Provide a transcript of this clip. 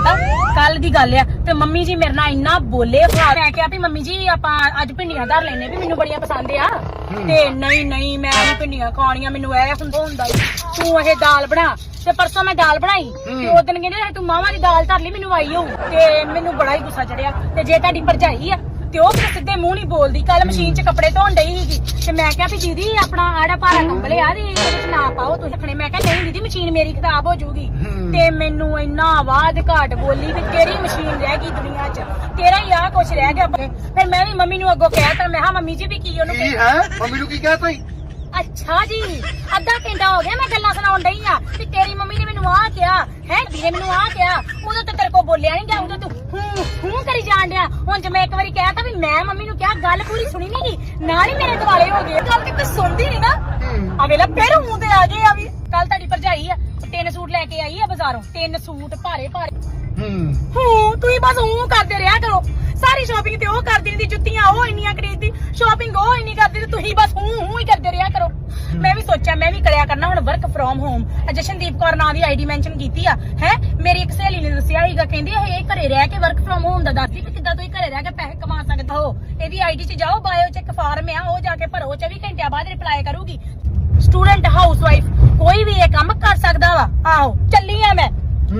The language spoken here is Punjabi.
ਪਤਾ? ਕੱਲ ਦੀ ਗੱਲ ਆ। ਤੇ ਮੰਮੀ ਜੀ ਮੇਰੇ ਨਾਲ ਇੰਨਾ ਬੋਲੇ ਫਾ ਮੈਂ ਕਿਹਾ ਵੀ ਮੰਮੀ ਜੀ ਆਪਾਂ ਅੱਜ ਭਿੰਡੀਆਂ ਧਰ ਲੈਨੇ ਵੀ ਮੈਨੂੰ ਬੜੀਆਂ ਪਸੰਦ ਆ। ਤੇ ਨਹੀਂ ਨਹੀਂ ਮੈਂ ਨਹੀਂ ਭਿੰਡੀਆਂ ਖਾਣੀਆਂ ਮੈਨੂੰ ਇਹ ਹੁੰਦਾ ਹੁੰਦਾ ਈ। ਤੂੰ ਇਹ ਦਾਲ ਬਣਾ। ਤੇ ਪਰਸੋਂ ਮੈਂ ਦਾਲ ਬਣਾਈ। ਤੇ ਉਹ ਦਿਨ ਕਹਿੰਦੇ ਤੂੰ ਮਾਵਾਂ ਦੀ ਦਾਲ ਧਰ ਲਈ ਮੈਨੂੰ ਆਈ ਹੋਊ ਤੇ ਮੈਨੂੰ ਬੜਾ ਹੀ ਗੁੱਸਾ ਚੜਿਆ। ਤੇ ਜੇ ਤੁਹਾਡੀ ਭਰਜਾਈ ਆ ਤੇ ਉਹ ਵੀ ਸਿੱਧੇ ਮੂੰਹ ਨਹੀਂ ਬੋਲਦੀ। ਕੱਲ ਮਸ਼ੀਨ 'ਚ ਕੱਪੜੇ ਧੋਣ ਡਈ ਸੀਗੀ। ਤੇ ਮੈਂ ਕਿਹਾ ਵੀ ਦੀਦੀ ਆਪਣਾ ਆੜਾ ਭਾਰਾ ਕੰਬਲ ਆ ਦੀ ਇਹਦੇ ਵਿੱਚ ਨਾ ਪਾਓ ਤੁਸੀਂ ਰੱਖਣੇ ਮਸ਼ੀਨ ਮੇਰੀ ਖਰਾਬ ਹੋ ਜਾਊਗੀ। ਤੇ ਮੈਨੂੰ ਇੰਨਾ ਆਵਾਜ਼ ਘਾਟ ਬੋਲੀ ਵੀ ਤੇਰੀ ਮਸ਼ੀਨ ਰਹਿ ਗਈ ਦੁਨੀਆ 'ਚ? ਤੇਰਾ ਹੀ ਆ ਕੁਛ ਰਹਿ ਗਿਆ ਫਿਰ ਮੈਂ ਵੀ ਮੰਮੀ ਨੂੰ ਅੱਗੋਂ ਕਹਿ ਤਾ ਮੈਂ ਹਾਂ ਮੰਮੀ ਜੀ ਵੀ ਕੀ ਉਹਨੂੰ ਕੀ ਹੈ? ਮੰਮੀ ਨੂੰ ਕੀ ਕਹਤਾ ਅੱਛਾ ਜੀ ਅੱਧਾ ਘੰਟਾ ਹੋ ਗਿਆ ਮੈਂ ਗੱਲਾਂ ਸੁਣਾਉਣ ਡਈ ਆ। ਵੀ ਤੇਰੀ ਮੰਮੀ ਨੇ ਮੈਨੂੰ ਆਹ ਕਿਹਾ ਹੈ ਵੀਰੇ ਮੈਨੂੰ ਆਹ ਕਿਹਾ। ਉਦੋਂ ਤੇ ਤੇਰੇ ਕੋ ਬੋਲਿਆ ਨਹੀਂ ਗਿਆ ਉਦੋਂ ਤੂੰ ਹੂੰ ਹੂੰ ਕਰੀ ਜਾਣ ਡਿਆ। ਹੁਣ ਜੇ ਮੈਂ ਇੱਕ ਵਾਰੀ ਕਹਿਤਾ ਵੀ ਮੈਂ ਮੰਮੀ ਨੂੰ ਕਿਹਾ ਗੱਲ ਪੂਰੀ ਸੁਣੀ ਨਹੀਂ ਗਈ ਨਾਲ ਹੀ ਮੇਰੇ ਦਿਵਾਲੇ ਹੋ ਗਏ। ਗੱਲ ਕਿਤੇ ਸੁਣਦੀ ਨਹੀਂ ਨਾ। ਆ ਵੇਲਾ ਫਿਰ ਮੂੰਹ ਤੇ ਆ ਗਏ ਆ ਵੀ। ਕੱਲ ਤੁਹਾਡੀ ਭਰਜਾਈ ਆ ਤਿੰਨ ਸੂਟ ਲੈ ਕੇ ਆਈ ਆ ਬਾਜ਼ਾਰੋਂ। ਤਿੰਨ ਸੂਟ ਭਾਰੇ ਭਾਰੇ। ਹੂੰ। ਹੂੰ ਤੁਸੀਂ ਬਸ ਹੂੰ ਕਰਦੇ ਰਿਹਾ ਕਰੋ। ਸਾਰੀ ਸ਼ਾਪਿੰਗ ਤੇ ਉਹ ਕਰਦੀ ਦੀ ਜੁੱਤੀਆਂ ਉਹ ਇੰਨੀਆਂ ਖਰੀਦਦੀ ਸ਼ਾਪਿੰਗ ਉਹ ਇੰਨੀ ਕਰਦੀ ਤੇ ਤੁਸੀਂ ਬਸ ਹੂੰ ਹੂੰ ਹੀ ਕਰਦੇ ਰਿਹਾ ਕਰੋ। ਮੈਂ ਵੀ ਸੋਚਿਆ ਮੈਂ ਵੀ ਕਰਿਆ ਕਰਨਾ ਹੁਣ work from home Jashandeep Kaur ਨਾਂ ਦੀ ਆਈਡੀ ਮੈਂਸ਼ਨ ਕੀਤੀ ਆ। ਹੈ ਮੇਰੀ ਇੱਕ ਸਹੇਲੀ ਨੇ ਦੱਸਿਆ ਸੀਗਾ ਕਹਿੰਦੀ ਇਹ ਘਰੇ ਰਹਿ ਕੇ ਵਰਕ ਫਰੋਮ ਹੋਮ ਦਾ ਦੱਸਦੀ ਕਿ ਕਿੱਦਾਂ ਤੁਸੀਂ ਘਰੇ ਰਹਿ ਕੇ ਪੈਸੇ ਕਮਾ ਸਕਦੇ ਹੋ। ਇਹਦੀ ਆਈਡੀ 'ਚ ਜਾਓ ਬਾਇਓ 'ਚ ਇੱਕ ਫਾਰਮ ਆ ਉਹ ਜਾ ਕੇ ਭਰੋ 24 ਘੰਟਿਆਂ ਬਾਅਦ ਰਿਪਲਾਈ ਕਰੂਗੀ। ਸਟੂਡੈਂਟ ਹਾਊਸਵਾਈਫ ਕੋਈ ਵੀ ਇਹ